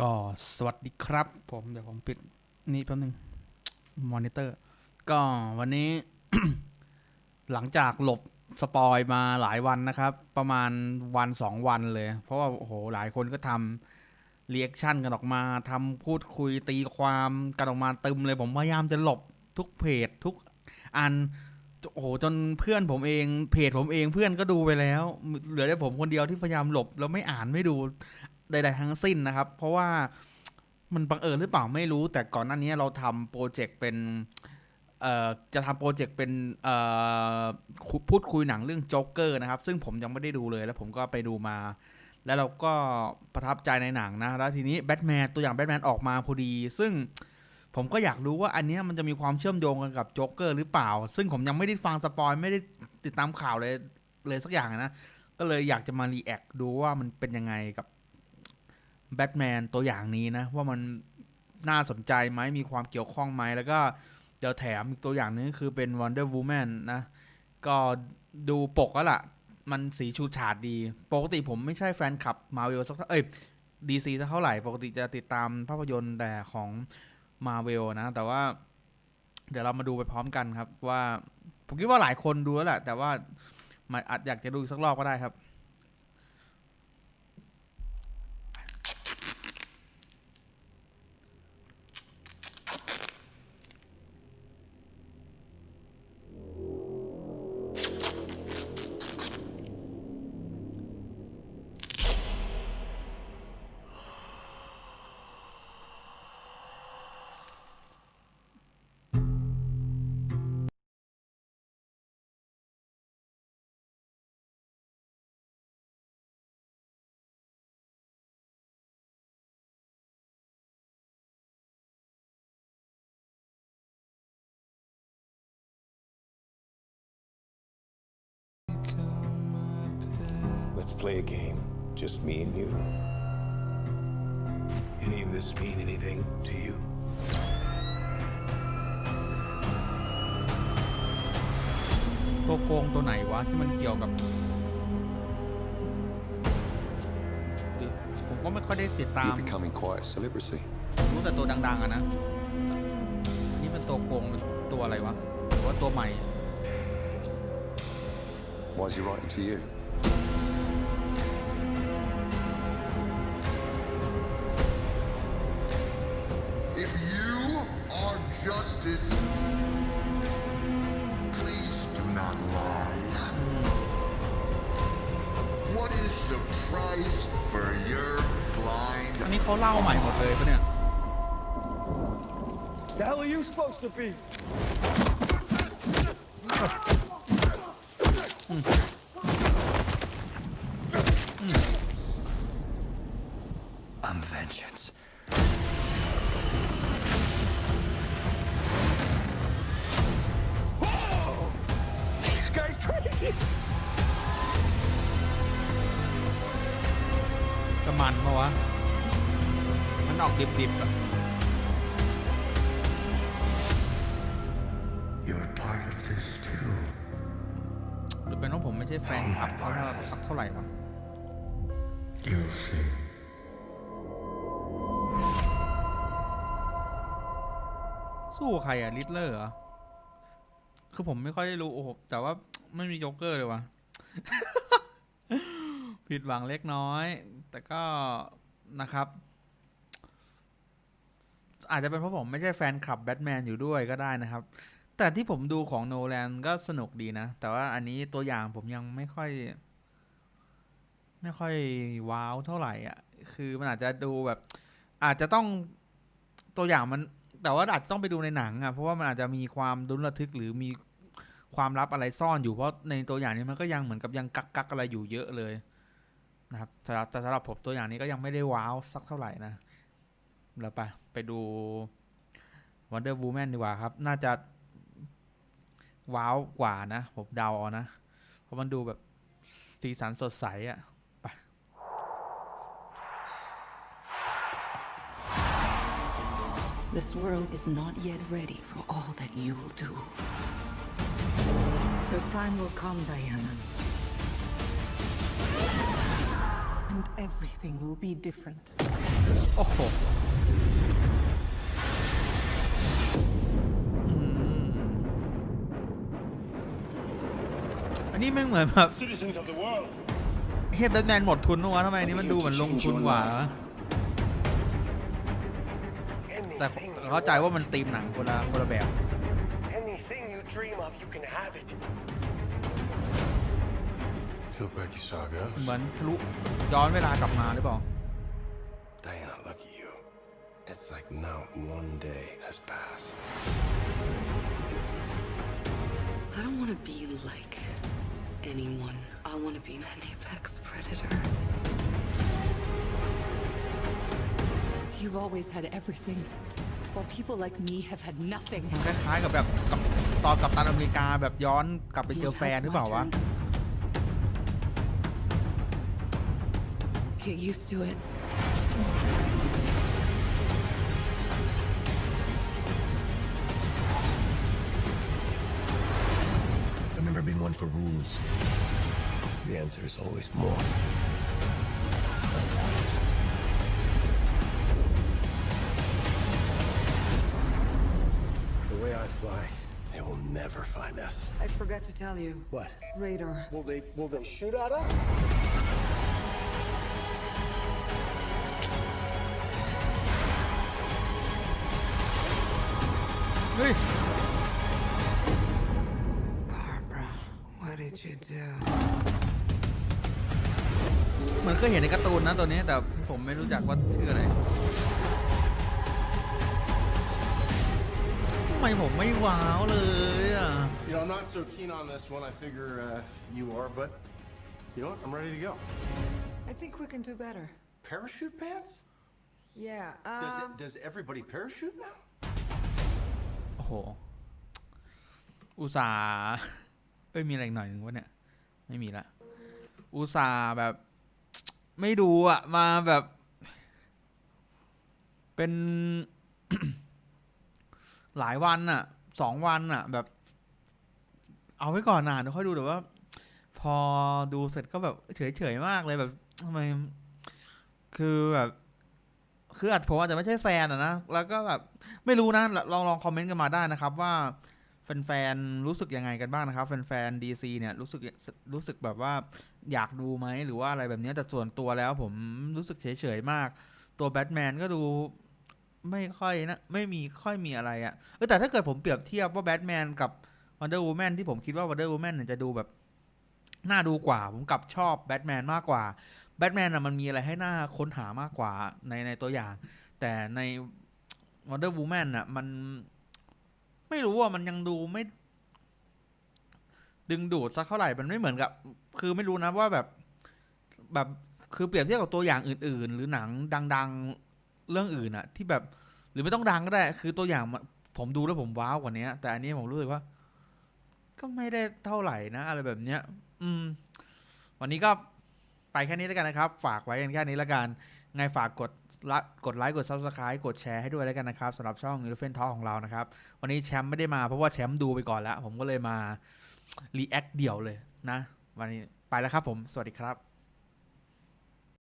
ก็สวัสดีครับ ผมเดี๋ยวผมปิดนี่แป๊บนึงมอนิเตอร์ ก็วันนี้ หลังจากหลบสปอยมาหลายวันนะครับ ประมาณวันสองวันเลย เพราะว่าโอ้โหหลายคนก็ทำเรีแอคชั่นกันออกมาทำพูดคุยตีความกันออกมาตึมเลยผมพยายามจะหลบทุกเพจทุกอันโอ้โหจนเพื่อนผมเองเพจผมเองเพื่อนก็ดูไปแล้ว เหลือแต่ผมคนเดียวที่พยายามหลบแล้วไม่อ่านไม่ดู ใดๆทั้งสิ้นนะครับ เพราะว่ามันบังเอิญหรือเปล่าไม่รู้ แต่ก่อนหน้านี้เราทำโปรเจกต์เป็นจะทำโปรเจกต์เป็นพูดคุยหนังเรื่องโจ๊กเกอร์นะครับ ซึ่งผมยังไม่ได้ดูเลยแล้วผมก็ไปดูมา แล้วเราก็ประทับใจในหนังนะ แล้วทีนี้แบทแมนตัวอย่างแบทแมนออกมาพอดี ซึ่งผมก็อยากรู้ว่าอันนี้มันจะมีความเชื่อมโยงกันกับโจ๊กเกอร์หรือเปล่า ซึ่งผมยังไม่ได้ฟังสปอยไม่ได้ติดตามข่าวเลยเลยสักอย่างนะ ก็เลยอยากจะมารีแอคดูว่ามันเป็นยังไงกับ แบทแมนตัวอย่างนี้นะ ว่ามันน่าสนใจไหมมีความเกี่ยวข้องไหม แล้วก็เดี๋ยวแถมอีกตัวอย่างนึงคือเป็น Wonder Woman นะ ก็ดูปกแล้วล่ะ มันสีชูฉาดดี ปกติผมไม่ใช่แฟนคลับมา v วลสักเท่าเอ้ยดีซีสักเท่าไหร่ ปกติจะติดตามภาพยนตร์แต่ของมาเวลนะ แต่ว่า เดี๋ยวเรามาดูไปพร้อมกันครับว่า ผมคิดว่าหลายคนดูแล้วแหละ แต่ว่ามันอาจอยากจะดูสักรอบก็ได้ครับ Let's play a game. Just me and you. Any of this mean anything to you? ตัวโกงตัวไหนวะที่มันเกี่ยวกับหรือผมก็ไม่ค่อยได้ติดตาม You're becoming quite a celebrity. รู้แต่ตัวดัง ๆอะนะ อันนี้เป็นตัวโกงหรือตัวอะไรวะ หรือว่าตัวใหม่ Why is he writing to you? อันนี้เขาเล่าใหม่หมดเลยปะเนี่ย The hell are you supposed to be? ดิบๆอะ You're part of this too. หรือเป็นว่าผมไม่ใช่แฟนคลับเขาเท่าสักเท่าไหร่วะ You'll see. สู้กับใครอะลิตเลอร์เหรอ คือผมไม่ค่อยได้รู้โอ้โหแต่ว่า ไม่มีโจ๊กเกอร์เลยวะ ผิดหวังเล็กน้อย แต่ก็นะครับ อาจจะเป็นเพราะผมไม่ใช่แฟนคลับแบทแมนอยู่ด้วยก็ได้นะครับ แต่ที่ผมดูของโนแลนก็สนุกดีนะ แต่ว่าอันนี้ตัวอย่างผมยังไม่ค่อย ไม่ค่อยว้าวเท่าไหร่อะ คือมันอาจจะดูแบบ อาจจะต้องตัวอย่างมัน แต่ว่าอาจจะต้องไปดูในหนังอะ เพราะว่ามันอาจจะมีความดุนระทึกหรือมีความลับอะไรซ่อนอยู่เพราะในตัวอย่างนี้มันก็ยังเหมือนกับยังกักกักอะไรอยู่เยอะเลยนะครับแต่แต่สำหรับผมตัวอย่างนี้ก็ยังไม่ได้ว้าวสักเท่าไหร่นะแล้วไป ไปดู Wonder Woman ดีกว่าครับ น่าจะ ว้าวกว่านะ ผมเดาเอานะ เพราะมันดูแบบสีสันสดใสอะ This world is not yet ready for all that you will do. Your time will come, Diana. And everything will be different. โอ้โห อันนี้แม่งเหมือนแบบ Citizens of the world. เฮดแบทแมนหมดทุนปะวะทำไมอันนี้มันดูเหมือนลงทุนกว่าวะแต่เข้าใจว่ามันตีมหนังคนละคนละแบบ Anything you dream of, you can have it. Hilberty Saga. เหมือนทะลุย้อนเวลากลับมาหรือเปล่า Diana, look at you. It's like not one day has passed. I don't want to be like anyone. I want to be an apex predator. You've always had everything, while people like me have had nothing. มันคล้ายๆกับแบบกับตอนกับตันอเมริกาแบบย้อนกลับไปเจอ Well, แฟน that's หรือเปล่า my วะ turn. Get used to it. Never been one for rules. The answer is always more. The way I fly, they will never find us. I forgot to tell you. What? Radar. Will they will they shoot at us? เ what did you do? เหมือนเคยเห็นในการ์ตูนนะตัวนี้ แต่ผมไม่รู้จักว่าชื่ออะไรทำไมผมไม่ว้าวเลยอะ You know, I'm not so keen on this one. I figure uh, you are, but you know what? I'm ready to go. I think we can do better. Parachute pants? Yeah, Does um, it, does everybody parachute now? โอ้โห อุตส่าห์เอ้ยมีอะไรหน่อยหนึ่งวะเนี่ย ไม่มีละ อุตส่าห์แบบ ไม่ดูอะมาแบบ เป็น หลายวันอะสองวันอะแบบ เอาไว้ก่อนนะเดี๋ยวค่อยดูแต่ว่า พอดูเสร็จก็แบบเฉยๆมากเลยแบบทำไม คือแบบคืออาจผมอาจจะไม่ใช่แฟนอะนะ แล้วก็แบบ ไม่รู้นะ ลองลองคอมเมนต์กันมาได้นะครับว่า แฟนๆ รู้สึกยังไงกันบ้างนะครับ แฟนๆดีซีเนี่ยรู้สึกรู้สึกแบบว่าอยากดูไหมหรือว่าอะไรแบบนี้แต่ส่วนตัวแล้วผมรู้สึกเฉยๆ มาก ตัวแบทแมนก็ดูไม่ค่อยนะไม่มีค่อยมีอะไรอะเออแต่ถ้าเกิดผมเปรียบเทียบว่าแบทแมนกับวันเดอร์วูแมนที่ผมคิดว่าวันเดอร์วูแมนเนี่ยจะดูแบบน่าดูกว่า ผมกลับชอบแบทแมนมากกว่าแบทแมนอะมันมีอะไรให้น่าค้นหามากกว่าในในตัวอย่าง แต่ใน Wonder Woman อะมัน ไม่รู้ว่ามันยังดูไม่ ดึงดูดสักเท่าไหร่มันไม่เหมือนกับ คือไม่รู้นะว่าแบบ แบบคือเปรียบเทียบกับตัวอย่างอื่น ๆ หรือหนังดัง ๆเรื่องอื่นอะที่แบบหรือไม่ต้องดังก็ได้ คือตัวอย่างผมดูแล้วผมว้าวกว่านี้แต่อันนี้ผมรู้สึกว่า ก็ไม่ได้เท่าไหร่นะ อะไรแบบเนี้ย อืม วันนี้ก็ไปแค่นี้แล้วกันนะครับ ฝากไว้กันแค่นี้แล้วกัน ไงฝากกดกดไลค์กด Subscribe กดแชร์ให้ด้วยแล้วกันนะครับสำหรับช่อง Elephant Talk ของเรานะครับ วันนี้แชมป์ไม่ได้มาเพราะว่าแชมป์ดูไปก่อนแล้ว ผมก็เลยมารีแอคเดี่ยวเลยนะ วันนี้ไปแล้วครับผม สวัสดีครับ